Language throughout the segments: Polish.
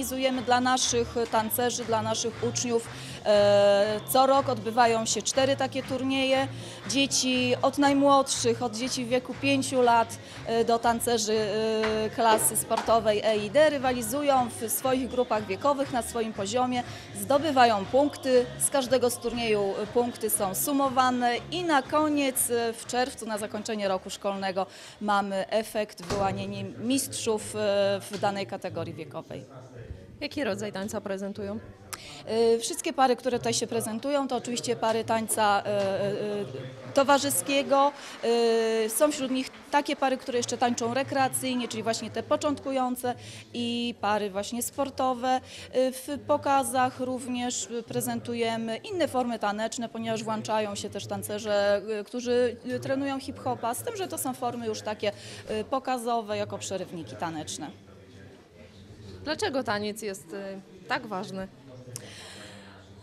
organizujemy dla naszych tancerzy, dla naszych uczniów. E, Co rok odbywają się cztery takie turnieje. Dzieci od najmłodszych, od dzieci w wieku 5 lat e, do tancerzy e, klasy sportowej E i D rywalizują w swoich grupach wiekowych na swoim poziomie, zdobywają punkty. Z każdego z turnieju punkty są sumowane i na koniec w czerwcu na zakończenie roku szkolnego mamy efekt wyłanienie mistrzów w danej kategorii wiekowej. Jaki rodzaj tańca prezentują? Y, Wszystkie pary, które tutaj się prezentują, to oczywiście pary tańca y, y, towarzyskiego. Są wśród nich takie pary, które jeszcze tańczą rekreacyjnie, czyli właśnie te początkujące i pary właśnie sportowe. W pokazach również prezentujemy inne formy taneczne, ponieważ włączają się też tancerze, którzy trenują hip-hopa, z tym, że to są formy już takie pokazowe, jako przerywniki taneczne. Dlaczego taniec jest y, tak ważny?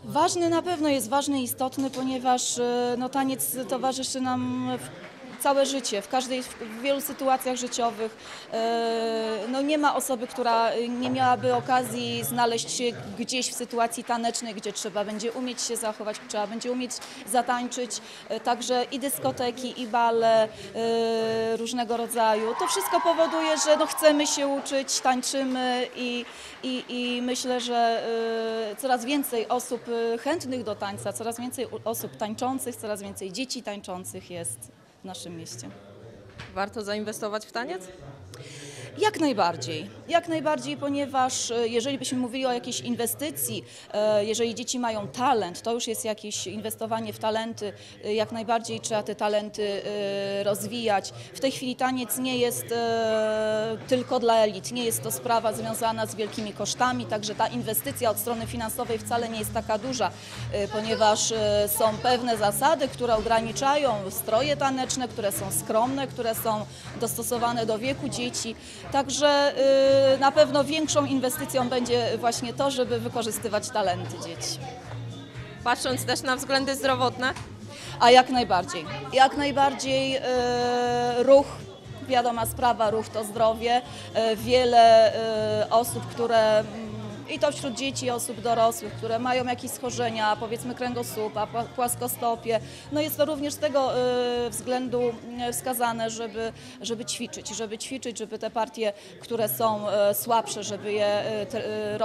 Ważny na pewno jest ważny istotny, ponieważ e, no, taniec towarzyszy nam w całe życie, w każdej, w wielu sytuacjach życiowych. E, No, nie ma osoby, która nie miałaby okazji znaleźć się gdzieś w sytuacji tanecznej, gdzie trzeba będzie umieć się zachować, trzeba będzie umieć zatańczyć. E, Także i dyskoteki, i bale e, różnego rodzaju. To wszystko powoduje, że no, chcemy się uczyć, tańczymy i, i, i myślę, że coraz więcej osób chętnych do tańca, coraz więcej osób tańczących, coraz więcej dzieci tańczących jest naszym mieście. Warto zainwestować w taniec? Jak najbardziej, jak najbardziej, ponieważ e, jeżeli byśmy mówili o jakiejś inwestycji, e, jeżeli dzieci mają talent, to już jest jakieś inwestowanie w talenty, e, jak najbardziej trzeba te talenty rozwijać. W tej chwili taniec nie jest tylko dla elit, nie jest to sprawa związana z wielkimi kosztami, także ta inwestycja od strony finansowej wcale nie jest taka duża, ponieważ są pewne zasady, które ograniczają stroje taneczne, które są skromne, które są dostosowane do wieku dzieci. Także y, na pewno większą inwestycją będzie właśnie to, żeby wykorzystywać talenty dzieci. Patrząc też na względy zdrowotne, A jak najbardziej. Jak najbardziej y, ruch, wiadoma sprawa, ruch to zdrowie. Y, wiele osób, które mm, i to wśród dzieci, i osób dorosłych, które mają jakieś schorzenia, powiedzmy kręgosłupa, pła- płaskostopie. No jest to również z tego y, względu y, wskazane, żeby, żeby ćwiczyć, żeby ćwiczyć, żeby te partie, które są y, słabsze, żeby je y,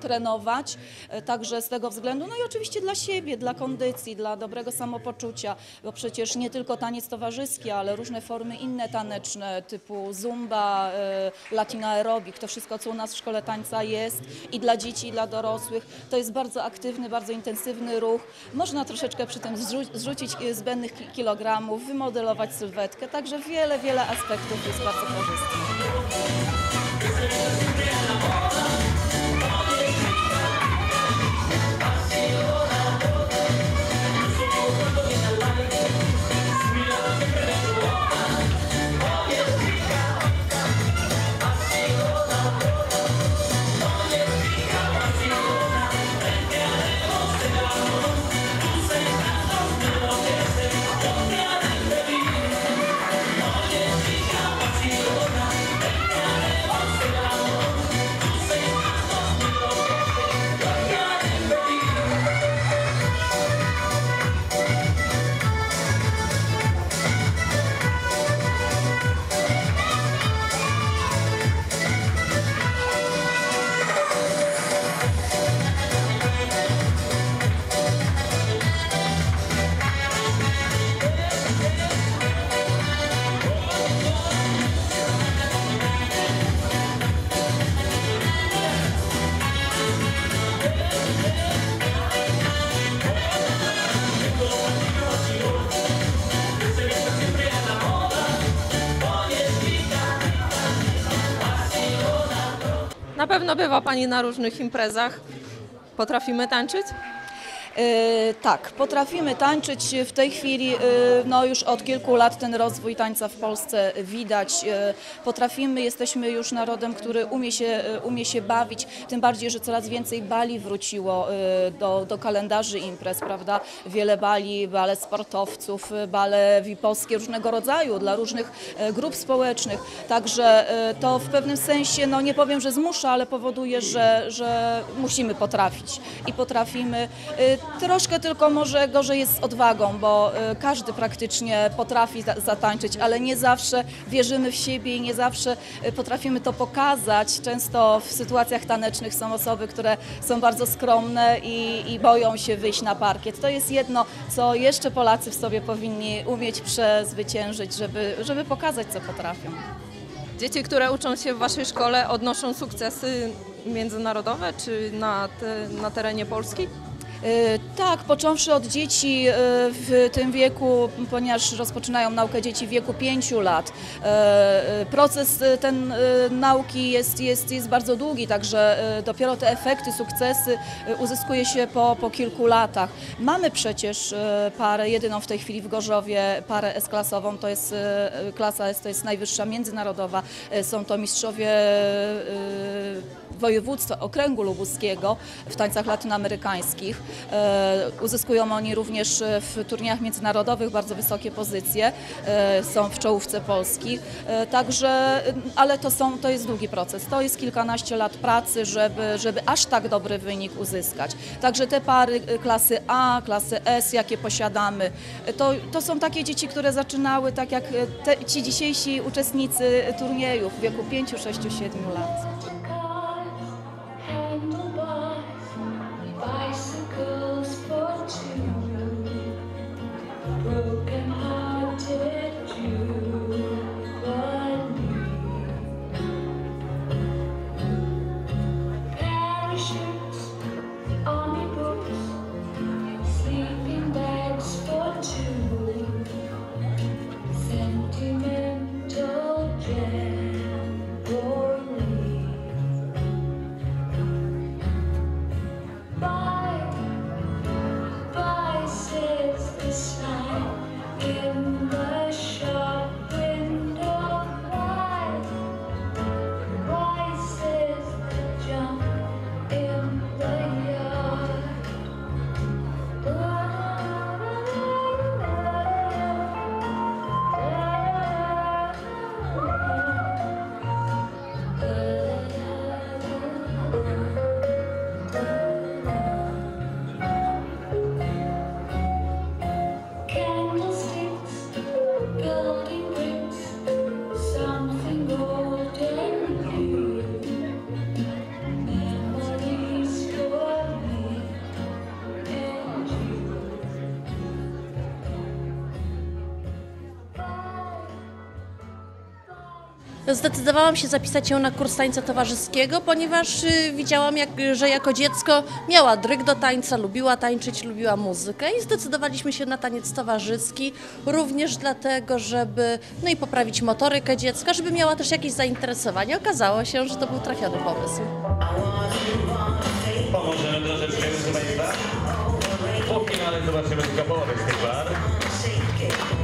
tre- roztrenować. Y, Także z tego względu, no i oczywiście dla siebie, dla kondycji, dla dobrego samopoczucia, bo przecież nie tylko taniec towarzyski, ale różne formy inne taneczne, typu zumba, y, latino aerobik, to wszystko, co u nas w szkole tańca jest i dla dzieci, i dla dorosłych, to jest bardzo aktywny, bardzo intensywny ruch. Można troszeczkę przy tym zrzu- zrzucić y, zbędnych ki- kilogramów, wymodelować sylwetkę, także wiele, wiele aspektów jest bardzo korzystnych. Pewno bywa Pani na różnych imprezach. Potrafimy tańczyć? E, Tak, potrafimy tańczyć w tej chwili, e, no już od kilku lat ten rozwój tańca w Polsce widać. E, Potrafimy, jesteśmy już narodem, który umie się, umie się bawić, tym bardziej, że coraz więcej bali wróciło do, do kalendarzy imprez, prawda? Wiele bali, bale sportowców, bale VIP-owskie różnego rodzaju dla różnych grup społecznych. Także to w pewnym sensie, no nie powiem, że zmusza, ale powoduje, że, że musimy potrafić i potrafimy. Troszkę tylko może gorzej jest z odwagą, bo e, każdy praktycznie potrafi za- zatańczyć, ale nie zawsze wierzymy w siebie i nie zawsze e, potrafimy to pokazać. Często w sytuacjach tanecznych są osoby, które są bardzo skromne i, i boją się wyjść na parkiet. To jest jedno, co jeszcze Polacy w sobie powinni umieć przezwyciężyć, żeby, żeby pokazać, co potrafią. Dzieci, które uczą się w Waszej szkole, odnoszą sukcesy międzynarodowe czy na, te, na terenie Polski? E, Tak, począwszy od dzieci e, w tym wieku, ponieważ rozpoczynają naukę dzieci w wieku 5 lat. E, Proces ten nauki jest, jest, jest bardzo długi, także dopiero te efekty, sukcesy uzyskuje się po, po kilku latach. Mamy przecież parę, jedyną w tej chwili w Gorzowie, parę S-klasową, to jest klasa S, to jest najwyższa międzynarodowa. Są to mistrzowie województwa okręgu lubuskiego w tańcach latynoamerykańskich. E, Uzyskują oni również e, w turniejach międzynarodowych bardzo wysokie pozycje, e, są w czołówce Polski. Także, ale to, są, to jest długi proces, to jest kilkanaście lat pracy, żeby, żeby aż tak dobry wynik uzyskać. Także te pary klasy A, klasy S, jakie posiadamy, to, to są takie dzieci, które zaczynały tak jak te, ci dzisiejsi uczestnicy turniejów w wieku 5, 6, 7 lat. Building Zdecydowałam się zapisać ją na kurs tańca towarzyskiego, ponieważ y, widziałam, jak, że jako dziecko miała dryg do tańca, lubiła tańczyć, lubiła muzykę i zdecydowaliśmy się na taniec towarzyski, również dlatego, żeby no i poprawić motorykę dziecka, żeby miała też jakieś zainteresowanie. Okazało się, że to był trafiony pomysł. Pomożemy troszeczkę, proszę Państwa. Po finale zobaczymy tylko połowę z tej